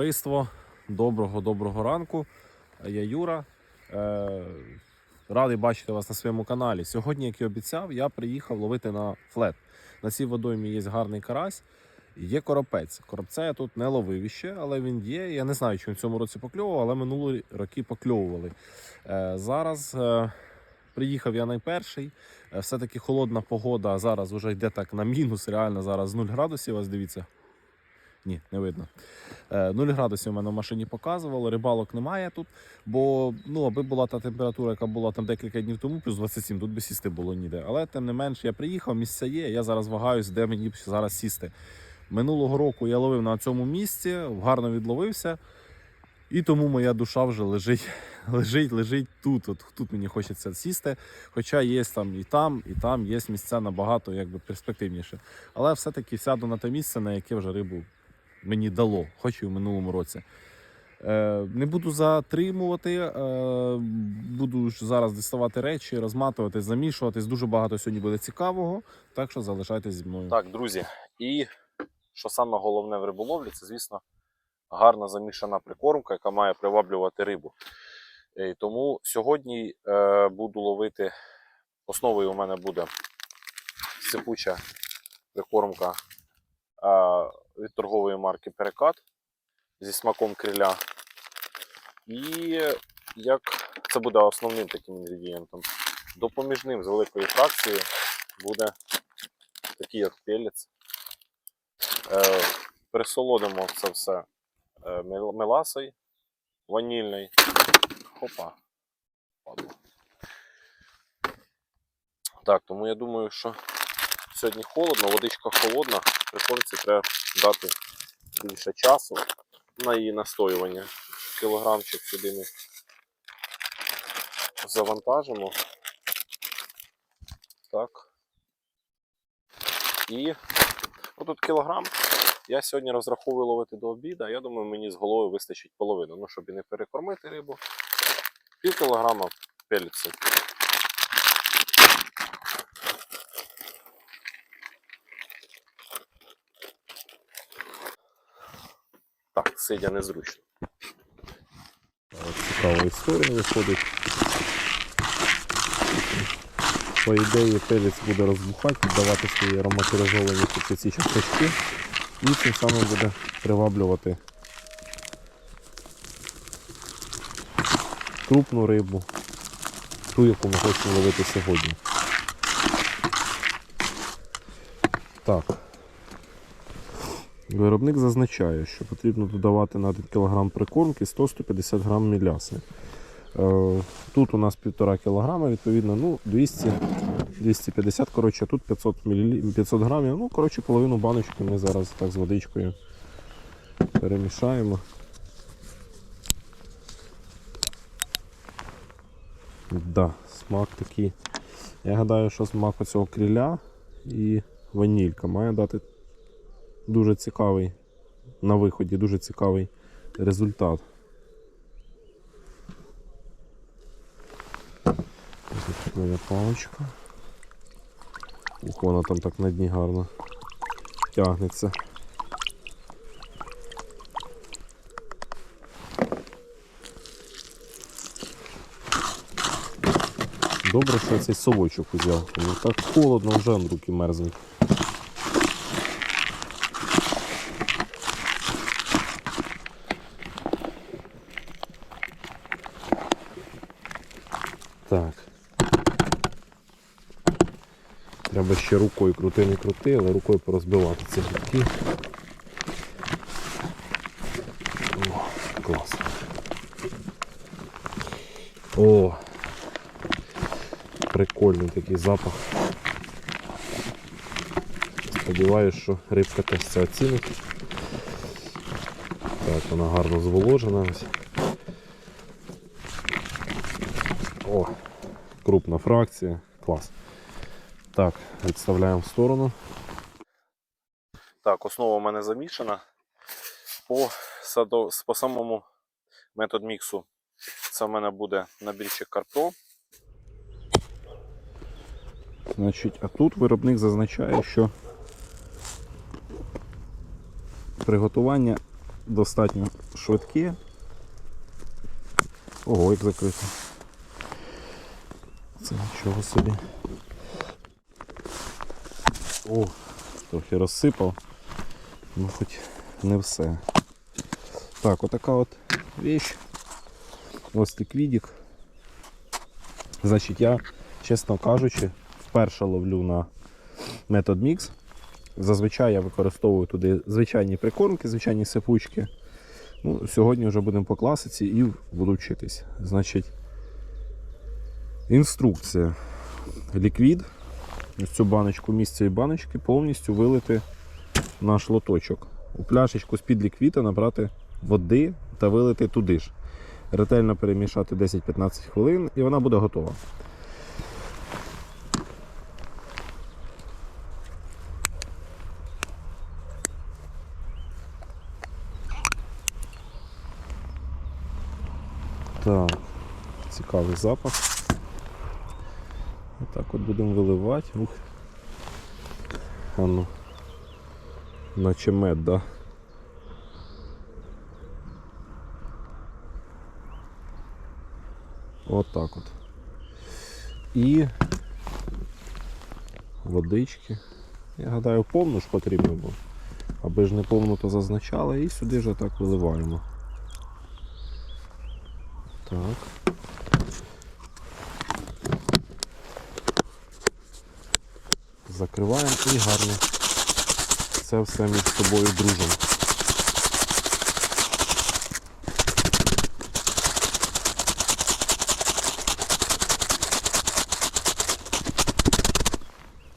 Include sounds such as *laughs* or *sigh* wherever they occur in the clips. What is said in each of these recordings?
товариство. Доброго доброго ранку. Я Юра. Е, радий бачити вас на своєму каналі. Сьогодні, як і обіцяв, я приїхав ловити на флет. На цій водоймі є гарний карась. Є коропець. Коробця я тут не ловив іще, але він є. Я не знаю, чи в цьому році покльовував, але минулі роки покльовували. Е, зараз е, приїхав я найперший. Все-таки холодна погода. Зараз вже йде так на мінус. Реально зараз 0 градусів. Ось дивіться. Ні, не видно. Е, 0 градусів у мене в машині показувало, рибалок немає тут, бо ну, аби була та температура, яка була там декілька днів тому, плюс 27, тут би сісти було ніде. Але тим не менш, я приїхав, місця є, я зараз вагаюсь, де мені зараз сісти. Минулого року я ловив на цьому місці, гарно відловився, і тому моя душа вже лежить, *laughs* лежить, лежить тут. От, тут мені хочеться сісти. Хоча є там і там, і там є місця набагато якби, перспективніше. Але все-таки сяду на те місце, на яке вже рибу мені дало, хоч і в минулому році. Е, не буду затримувати, е, буду зараз діставати речі, розматувати, замішуватись. Дуже багато сьогодні буде цікавого, так що залишайтесь зі мною. Так, друзі, і що саме головне в риболовлі, це, звісно, гарна замішана прикормка, яка має приваблювати рибу. Е, тому сьогодні буду ловити. Основою у мене буде сипуча прикормка від торгової марки Перекат зі смаком криля. І як це буде основним таким інгредієнтом. Допоміжним з великої фракції буде такий от пелець. Е, присолодимо це все е, меласою ванільний. Хопа. Падло. Так, тому я думаю, що сьогодні холодно, водичка холодна, прикормці треба дати більше часу на її настоювання. Кілограмчик сюди ми завантажимо. Так. І отут кілограм. Я сьогодні розраховую ловити до обіду, я думаю, мені з головою вистачить половину. Ну, щоб і не перекормити рибу. Пів кілограма пеліцу. Так, сидя незручно. Цікава історія виходить. По ідеї пелець буде розбухати, віддавати свої ароматизовані ці часточки і тим самим буде приваблювати крупну рибу, ту, яку ми хочемо ловити сьогодні. Так. Виробник зазначає, що потрібно додавати на 1 кг прикормки 100-150 г міляси. Е, Тут у нас 1,5 кг, відповідно, ну, 200, 250, коротше, тут 500, мл, 500 грамів. Ну, коротше, половину баночки ми зараз так з водичкою перемішаємо. Да, смак такий. Я гадаю, що смак оцього кріля і ванілька має дати дуже цікавий на виході, дуже цікавий результат. Моя паличка. Ух, вона там так на дні гарно тягнеться. Добре, що я цей совочок взяв. Ну так холодно вже руки мерзнуть. Так. Треба ще рукою крути, не крути, але рукою порозбивати ці грибки. О, клас. О! Прикольний такий запах. Сподіваюсь, що рибка теж це оцінить. Так, вона гарно зволожена. ось. О, крупна фракція. Клас. Так, відставляємо в сторону. Так, основа у мене замішана. По, садо, по самому метод міксу це в мене буде набірчик карпро. Значить, а тут виробник зазначає, що приготування достатньо швидкі. Ого, як закрито. Це нічого собі. О, трохи розсипав. Ну хоч не все. Так, отака от вещь. Ось ліквідік. Значить, я, чесно кажучи, вперше ловлю на метод мікс. Зазвичай я використовую туди звичайні прикормки, звичайні сипучки. Ну, сьогодні вже будемо по класиці і буду вчитись. Значить, інструкція. Ліквід. Ось цю баночку, місце цієї баночки повністю вилити наш лоточок. У пляшечку з-під ліквіда набрати води та вилити туди ж. Ретельно перемішати 10-15 хвилин і вона буде готова. Так, цікавий запах. Отак от будемо виливати. Ух. А ну. Наче мед, да? От так от. І водички. Я гадаю, повну ж потрібно було. Аби ж не повну, то зазначали і сюди ж так виливаємо. Так. Закриваємо і гарно це все між собою дружимо.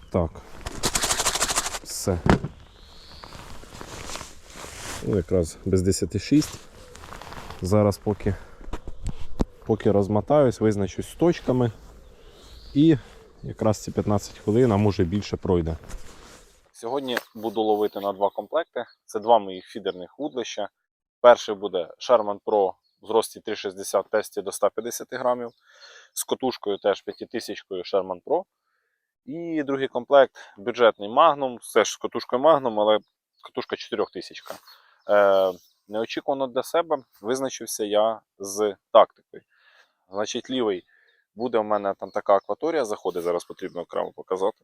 Так. Все. Ну, якраз без 10,6. Зараз поки, поки розмотаюсь, визначусь з точками. І якраз ці 15 хвилин, а може більше пройде. Сьогодні буду ловити на два комплекти. Це два моїх фідерних вудлища. Перший буде Sherman Pro в зрості 360 тесті до 150 грамів. З котушкою теж 5000 Sherman Pro. І другий комплект бюджетний Magnum, все ж з катушкою Magnum, але катушка 4000. Е, неочікувано для себе визначився я з тактикою. Значить, лівий буде у мене там така акваторія, заходить, зараз потрібно окремо показати.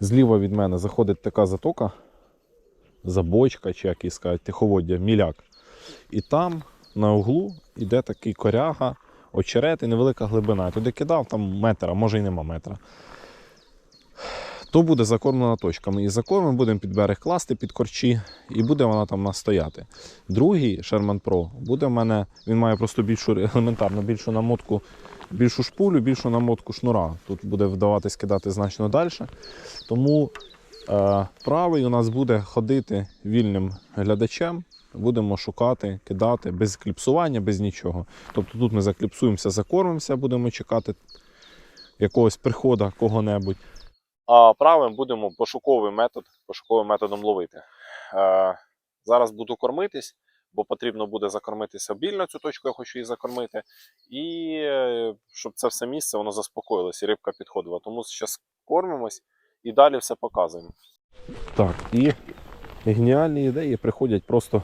Зліва від мене заходить така затока, забочка, чи як її сказати, тиховоддя, міляк. І там на углу йде такий коряга, очерет і невелика глибина. Я туди кидав там метр, а може й нема метра то буде закормлена точками. І закорм ми будемо під берег класти під корчі, і буде вона там настояти. Другий Sherman Pro буде в мене, він має просто більшу елементарно більшу намотку, більшу шпулю, більшу намотку шнура. Тут буде вдаватись кидати значно далі. Тому е, правий у нас буде ходити вільним глядачем. Будемо шукати, кидати без кліпсування, без нічого. Тобто тут ми закліпсуємося, закормимося, будемо чекати якогось приходу кого-небудь. А правим будемо пошуковий метод, пошуковим методом ловити. Е, зараз буду кормитись, бо потрібно буде закормитися обільно цю точку, я хочу її закормити. І е, щоб це все місце воно заспокоїлось і рибка підходила. Тому зараз кормимось і далі все показуємо. Так, і геніальні ідеї приходять просто,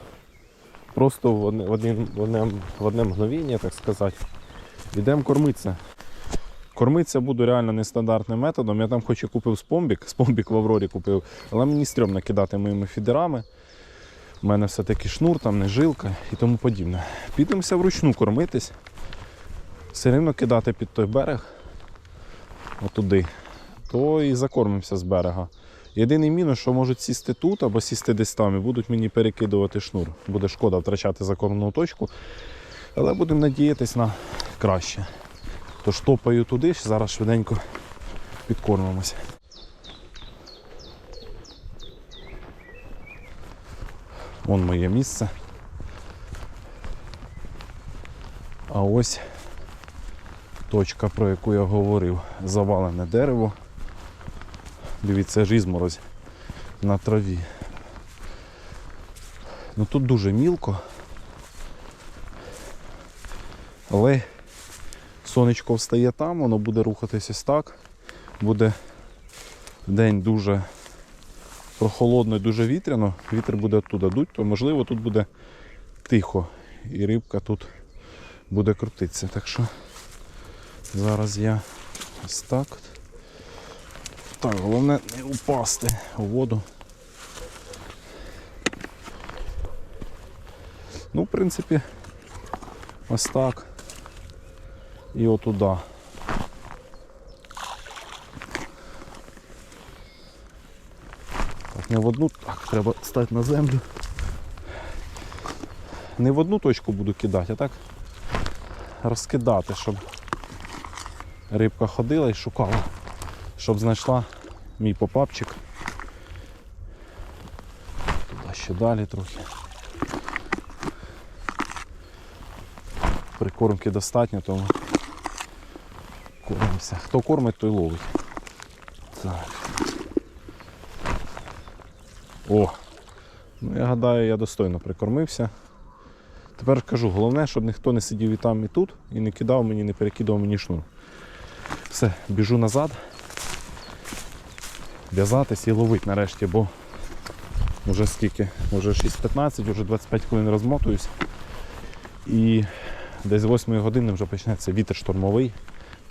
просто в одне, в одне, в одне, в одне мгновіння, так сказати. Йдемо кормитися. Кормитися буду реально нестандартним методом. Я там хоч і купив спомбік, спомбік в Аврорі купив, але мені стрьомно кидати моїми фідерами. У мене все-таки шнур, там не жилка і тому подібне. Підемося вручну кормитись. Все рівно кидати під той берег, отуди, то і закормимося з берега. Єдиний мінус, що можуть сісти тут або сісти десь там і будуть мені перекидувати шнур. Буде шкода втрачати закормну точку. Але будемо надіятися на краще. Тож топаю туди, зараз швиденько підкормимося. Вон моє місце. А ось точка, про яку я говорив, завалене дерево. Дивіться, ж ізморозь на траві. Ну тут дуже мілко. Але сонечко встає там, воно буде рухатись ось так. Буде день дуже прохолодно і дуже вітряно, вітер буде оттуда дуть, то можливо тут буде тихо. І рибка тут буде крутитися. Так що зараз я ось так. Так, головне не упасти у воду. Ну, в принципі, ось так. І отуда. Не в одну. Так, треба стати на землю. Не в одну точку буду кидати, а так розкидати, щоб рибка ходила і шукала, щоб знайшла мій попапчик. Туди ще далі трохи. Прикормки достатньо, тому кормимося. Хто кормить, той ловить. Так. О! Ну, я гадаю, я достойно прикормився. Тепер кажу, головне, щоб ніхто не сидів і там, і тут, і не кидав мені, не перекидав мені шнур. Все, біжу назад. В'язатись і ловити нарешті, бо вже скільки, вже 6.15, вже 25 хвилин розмотуюсь. І десь з 8 години вже почнеться вітер штормовий.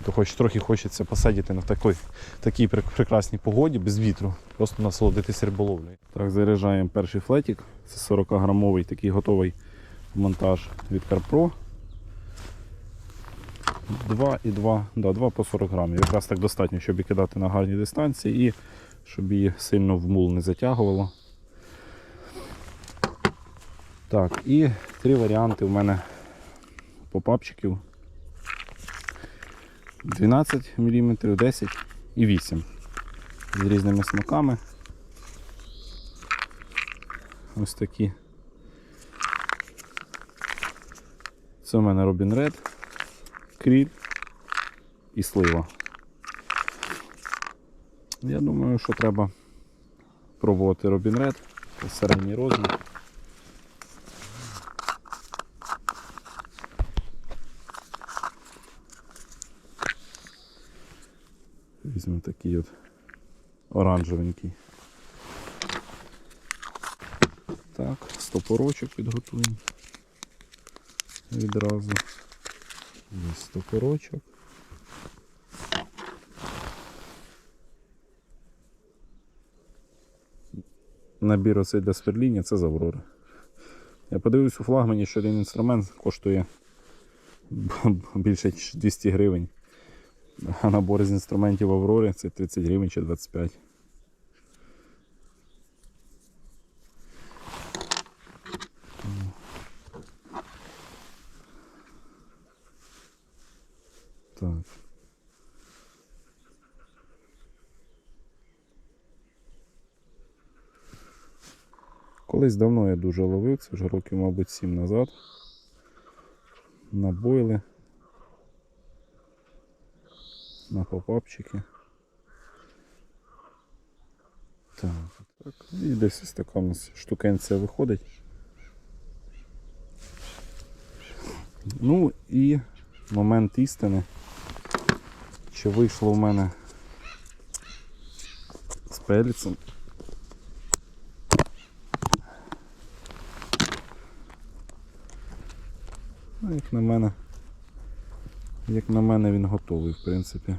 То хоч трохи хочеться посидіти на такій, такій прекрасній погоді, без вітру, просто насолодитися риболовлею. Так, заряджаємо перший флетик. Це 40-грамовий такий готовий монтаж від CarPro. 2 і 2, да, 2 по 40 грамів. Якраз так достатньо, щоб її кидати на гарній дистанції і щоб її сильно в мул не затягувало. Так, і три варіанти в мене попапчиків. 12 мм, 10 і 8 з різними смаками. Ось такі. Це у мене Robin Red, кріль і слива. Я думаю, що треба пробувати Robin Red. Середній розмір. Візьмемо такий от оранжевенький. Так, стопорочок підготуємо відразу. Є стопорочок. Набір оцей для сверління це з Аврори. Я подивився у флагмані, що один інструмент коштує більше ніж 200 гривень. А набор з інструментів Аврори це 30 гривень чи 25. Так. Колись давно я дуже ловив, це вже років, мабуть, 7 назад. На На попапчики. Так, так. І десь ось така у нас штукенція виходить. Ну і момент істини. Чи вийшло в мене з пеліцем. Ну, як на мене, як на мене він готовий, в принципі.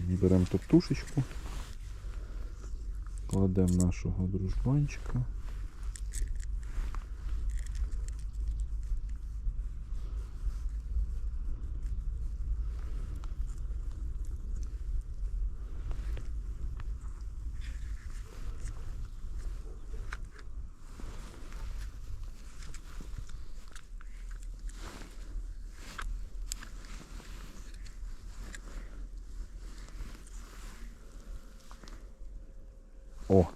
Беремо тут тушечку, кладемо нашого дружбанчика. О!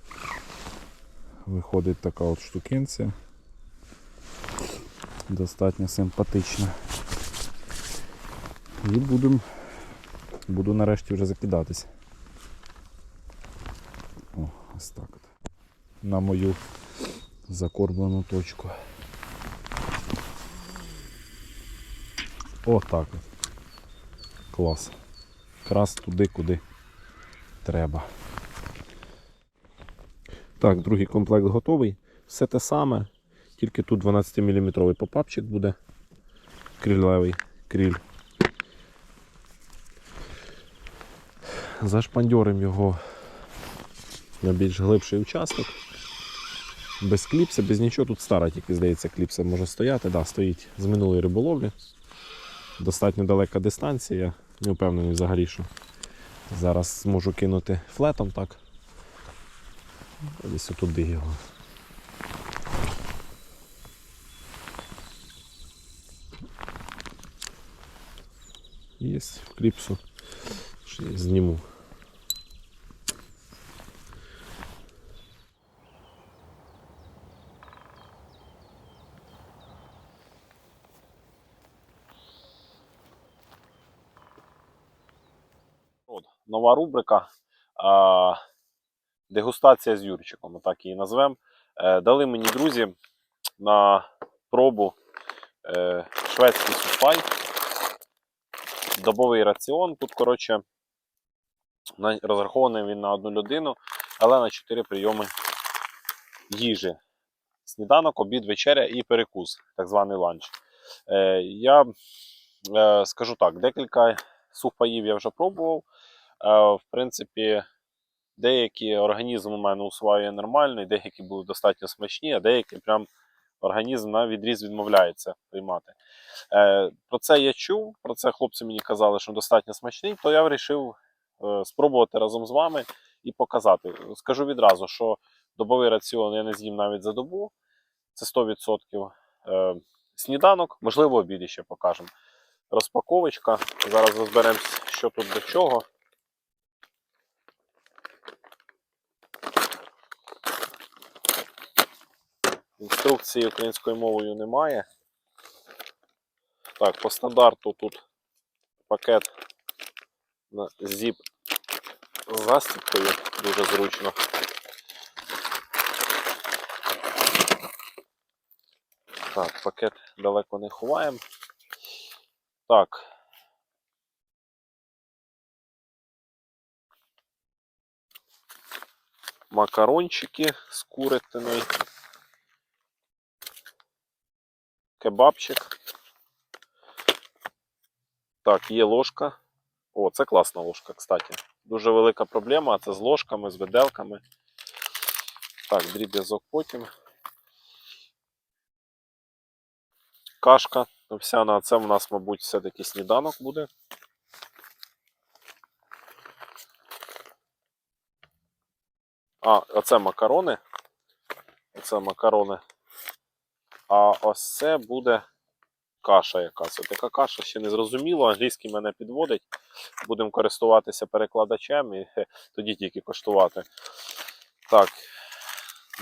Виходить така от штукенція. Достатньо симпатична. І будем, буду нарешті вже закидатись. О, ось так от. На мою закормлену точку. О, так от. Клас. Якраз туди, куди треба. Так, другий комплект готовий. Все те саме, тільки тут 12-мм попапчик буде. Крильовий криль. Зашпандьоримо його на більш глибший участок. Без кліпси, без нічого. Тут стара, тільки здається, кліпса може стояти. Да, стоїть з минулої риболовлі. Достатньо далека дистанція. Не впевнений взагалі, що зараз зможу кинути флетом так. Десь отуди його. Є в кліпсу. Ще я зніму. Нова рубрика. Дегустація з Юрчиком, так її назвемо. Е, дали мені друзі на пробу е, шведський супай. Добовий раціон. Тут, коротше, розрахований він на одну людину, але на 4 прийоми їжі. Сніданок, обід, вечеря і перекус, так званий ланч. Е, я скажу так, декілька сухпаїв я вже пробував. В принципі, деякі організм у мене усвоює нормально, і деякі були достатньо смачні, а деякі прям організм на відріз відмовляється приймати. Е, про це я чув, про це хлопці мені казали, що достатньо смачний, то я вирішив е, спробувати разом з вами і показати. Скажу відразу, що добовий раціон я не з'їм навіть за добу, це 100%. Е, сніданок, можливо, обід ще покажемо. Розпаковочка. Зараз розберемось, що тут до чого. Інструкції українською мовою немає. Так, по стандарту тут пакет на зіп з застіпкою, дуже зручно. Так, пакет далеко не ховаємо. Так. Макарончики з курятиною. Кебабчик. Так, є ложка. О, це класна ложка, кстати. Дуже велика проблема. Це з ложками, з виделками. Так, дріб'язок потім. Кашка овсяна. Це в нас, мабуть, все-таки сніданок буде. А, оце макарони. Оце макарони. А ось це буде каша якась. От Така каша ще не зрозуміло, англійський мене підводить. Будемо користуватися перекладачем і тоді тільки коштувати. Так,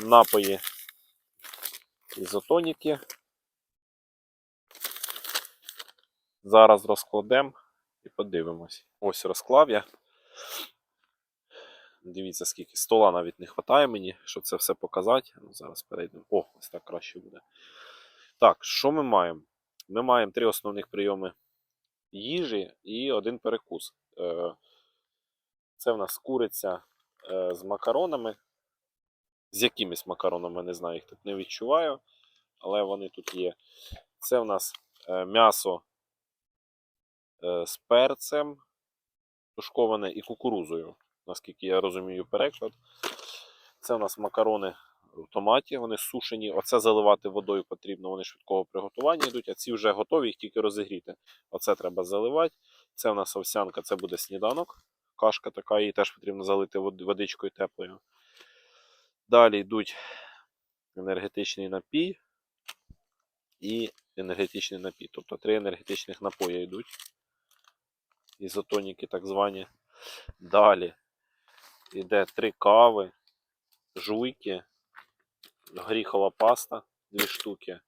напої ізотоніки. Зараз розкладемо і подивимось. Ось розклав я. Дивіться, скільки стола навіть не вистачає мені, щоб це все показати. Ну, зараз перейдемо. О, ось так краще буде. Так, що ми маємо? Ми маємо три основних прийоми їжі і один перекус. Е, Це в нас куриця е, з макаронами. З якимись макаронами, не знаю, їх тут не відчуваю, але вони тут є. Це в нас е, м'ясо з перцем, тушковане і кукурузою, наскільки я розумію переклад. Це у нас макарони в томаті, вони сушені. Оце заливати водою потрібно, вони швидкого приготування йдуть, а ці вже готові, їх тільки розігріти. Оце треба заливати. Це у нас овсянка, це буде сніданок. Кашка така, її теж потрібно залити водичкою теплою. Далі йдуть енергетичний напій і енергетичний напій. Тобто три енергетичних напої йдуть. Ізотоніки так звані. Далі йде три кави, жуйки, горіхова паста, дві штуки.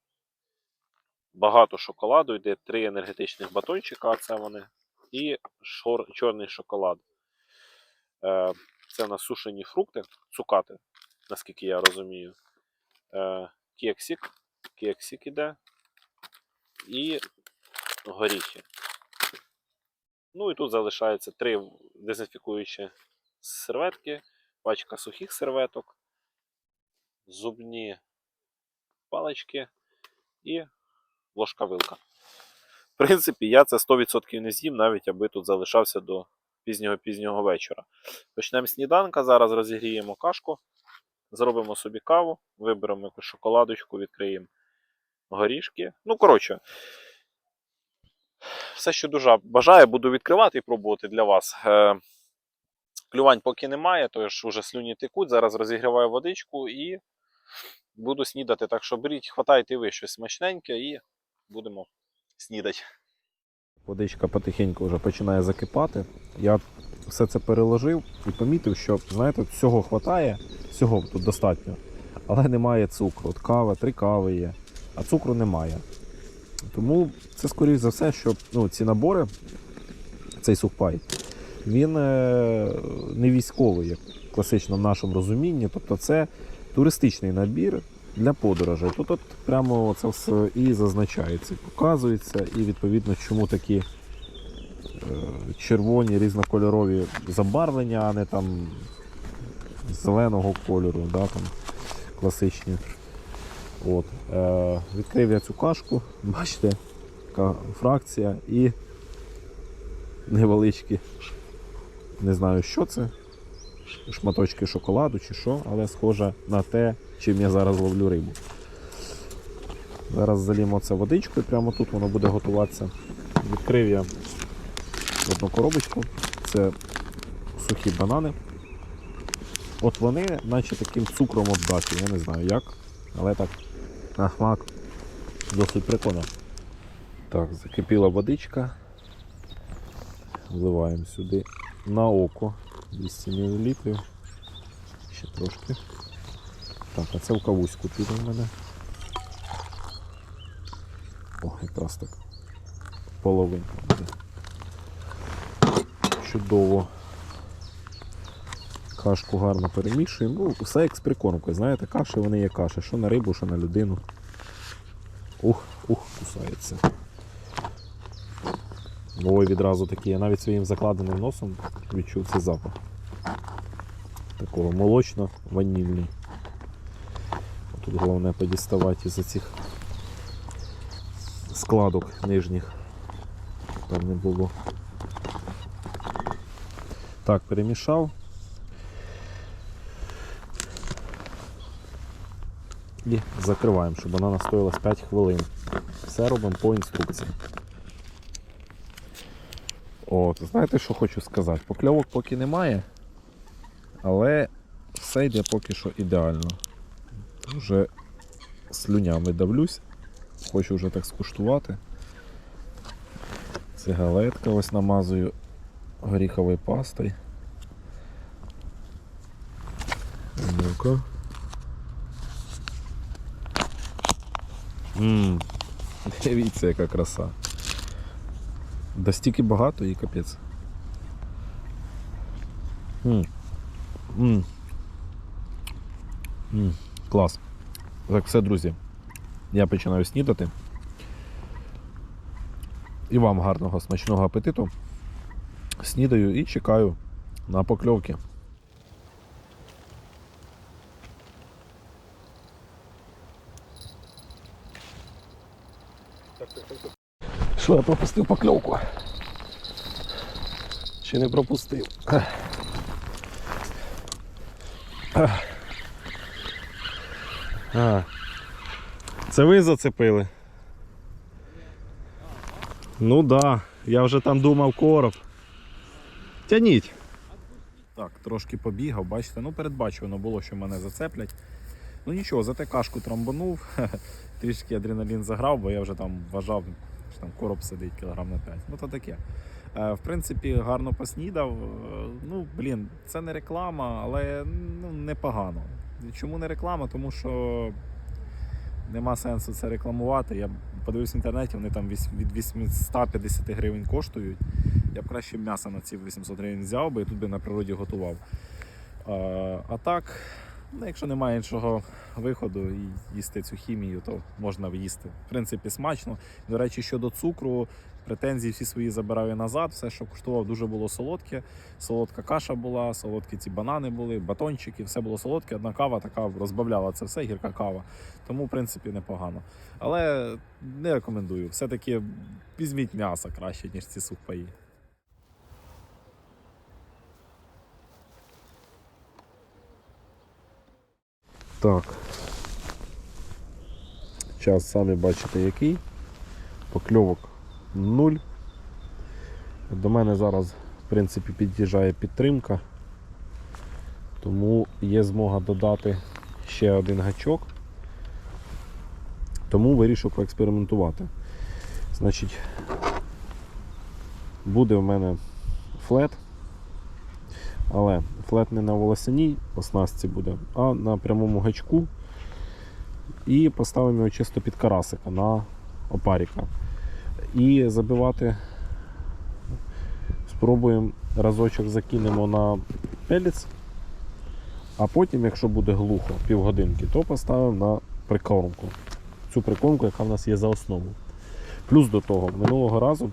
Багато шоколаду йде три енергетичних батончика, це вони, і шор, чорний шоколад. Е, це у нас сушені фрукти, цукати, наскільки я розумію. Е, кексик, кексик іде. І горіхи. Ну і тут залишається три дезінфікуючі серветки, пачка сухих серветок зубні палички і ложка-вилка. В принципі, я це 100% не з'їм, навіть аби тут залишався до пізнього-пізнього вечора. Почнемо сніданка. Зараз розігріємо кашку, зробимо собі каву, виберемо якусь шоколадочку, відкриємо горішки. Ну, коротше, все, що дуже бажаю, буду відкривати і пробувати для вас. Клювань поки немає, тож вже слюні текуть. Зараз розігріваю водичку і буду снідати. Так що беріть, хватайте ви щось смачненьке і будемо снідати. Водичка потихеньку вже починає закипати. Я все це переложив і помітив, що знаєте, всього вистачає, всього тут достатньо, але немає цукру. От кава, три кави є, а цукру немає. Тому це, скоріш за все, що ну, ці набори, цей сухпай, він е, не військовий, як класично в нашому розумінні. Тобто це туристичний набір для подорожей. Тут от прямо це все і зазначається, показується, і відповідно, чому такі е, червоні різнокольорові забарвлення, а не там зеленого кольору, да, там, класичні. От, е, відкрив я цю кашку, бачите, така фракція і невеличкі, не знаю, що це, шматочки шоколаду чи що, але схоже на те, чим я зараз ловлю рибу. Зараз залімо це водичкою, прямо тут воно буде готуватися. Відкрив я одну коробочку, це сухі банани. От вони, наче таким цукром обдаті, я не знаю як, але так на смак досить прикольно. Так, закипіла водичка. Вливаємо сюди на око 200 мл. Ще трошки. Так, а це в кавуську піде в мене. О, якраз так. Половинка буде. Чудово. Кашку гарно перемішуємо. Ну, все як з прикормкою. Знаєте, каші вони є каші. Що на рибу, що на людину. Ух, ух, кусається. Ой, відразу такі. Я навіть своїм закладеним носом відчув цей запах. Такого молочно-ванільний. Тут головне подіставати із цих складок нижніх. Там не було. Так, перемішав. І закриваємо, щоб вона настоялась 5 хвилин. Все робимо по інструкції. От, знаєте, що хочу сказати? Покльовок поки немає, але все йде поки що ідеально. Вже слюнями давлюсь, хочу вже так скуштувати. Цигалетка ось намазую горіховою пастою. Ну-ка. *laughs* Дивіться, яка краса. Да стільки багато і капець. М -м -м. Клас. Так, все, друзі. Я починаю снідати. І вам гарного смачного апетиту. Снідаю і чекаю на покльовки. Що я пропустив покльовку? Чи не пропустив? А. Це ви зацепили? Ну да, я вже там думав короб. Тяніть. Так, трошки побігав, бачите, ну передбачувано було, що мене зацеплять. Ну нічого, зате кашку трамбанув, *laughs* трішки адреналін заграв, бо я вже там вважав, що там короб сидить кілограм на 5. Ну то таке. Е, В принципі, гарно поснідав. Е, Ну, блін, це не реклама, але ну, непогано. Чому не реклама? Тому що нема сенсу це рекламувати. Я подивився в інтернеті, вони там від 850 гривень коштують. Я б краще м'ясо на ці 800 гривень взяв би і тут би на природі готував. А, а так, Ну, якщо немає іншого виходу і їсти цю хімію, то можна їсти. В принципі, смачно. До речі, щодо цукру, претензії всі свої забираю назад. Все, що куштував, дуже було солодке. Солодка каша була, солодкі ці банани були, батончики, все було солодке. Одна кава така розбавляла це все, гірка кава. Тому, в принципі, непогано. Але не рекомендую. Все-таки візьміть м'ясо краще, ніж ці сухпаї. Так. Час самі бачите який. Покльовок нуль. До мене зараз, в принципі, під'їжджає підтримка. Тому є змога додати ще один гачок. Тому вирішив поекспериментувати. Значить, буде в мене флет. Але флет не на волосяній оснастці буде, а на прямому гачку. І поставимо його чисто під карасика на опаріка. І забивати спробуємо разочок закинемо на пелець, а потім, якщо буде глухо, півгодинки, то поставимо на прикормку. Цю прикормку, яка в нас є за основу. Плюс до того, минулого разу,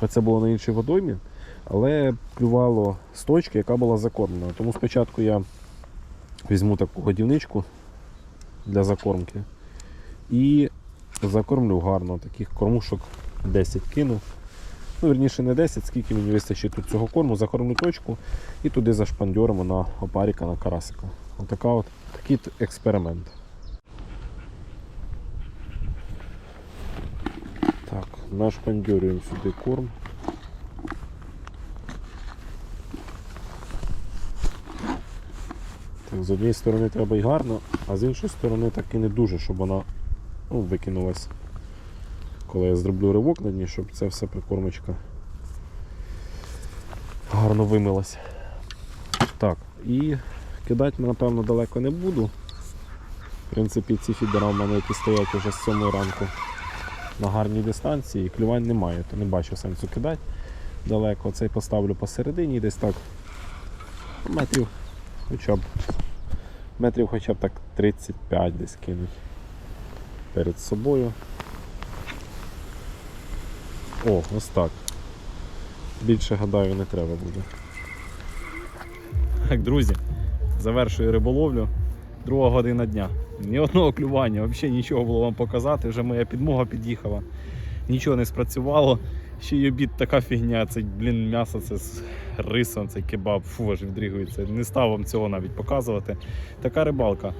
хоч це було на іншій водоймі, але клювало з точки, яка була закормлена. Тому спочатку я візьму таку годівничку для закормки і закормлю гарно. Таких кормушок 10 кину. Ну, верніше не 10, скільки мені вистачить тут цього корму, закормлю точку і туди зашпандьоримо на опаріка, на карасика. Отака от, такий експеримент. Так, нашпандьорюємо сюди корм. З однієї сторони треба і гарно, а з іншої сторони так і не дуже, щоб вона ну, викинулась. Коли я зроблю ривок на ній, щоб це все прикормочка гарно вимилась. Так, і кидати, напевно, далеко не буду. В принципі, ці фідера в мене які стоять вже з 7 ранку на гарній дистанції, клювань немає, то не бачу сенсу кидати далеко. Цей поставлю посередині, десь так метрів хоча б метрів хоча б так 35 десь кинуть перед собою. О, ось так. Більше гадаю не треба буде. Так, друзі, завершую риболовлю. Друга година дня. Ні одного клювання, взагалі нічого було вам показати. Вже моя підмога під'їхала. Нічого не спрацювало. Ще й обід така фігня, це блін, м'ясо це рисом, цей кебаб, фу, аж відрігується. Не став вам цього навіть показувати. Така рибалка.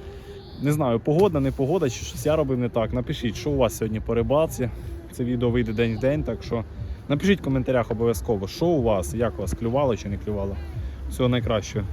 Не знаю, погода, не погода, чи щось я робив не так. Напишіть, що у вас сьогодні по рибалці. Це відео вийде день в день, так що напишіть в коментарях обов'язково, що у вас, як у вас клювало чи не клювало. Всього найкращого.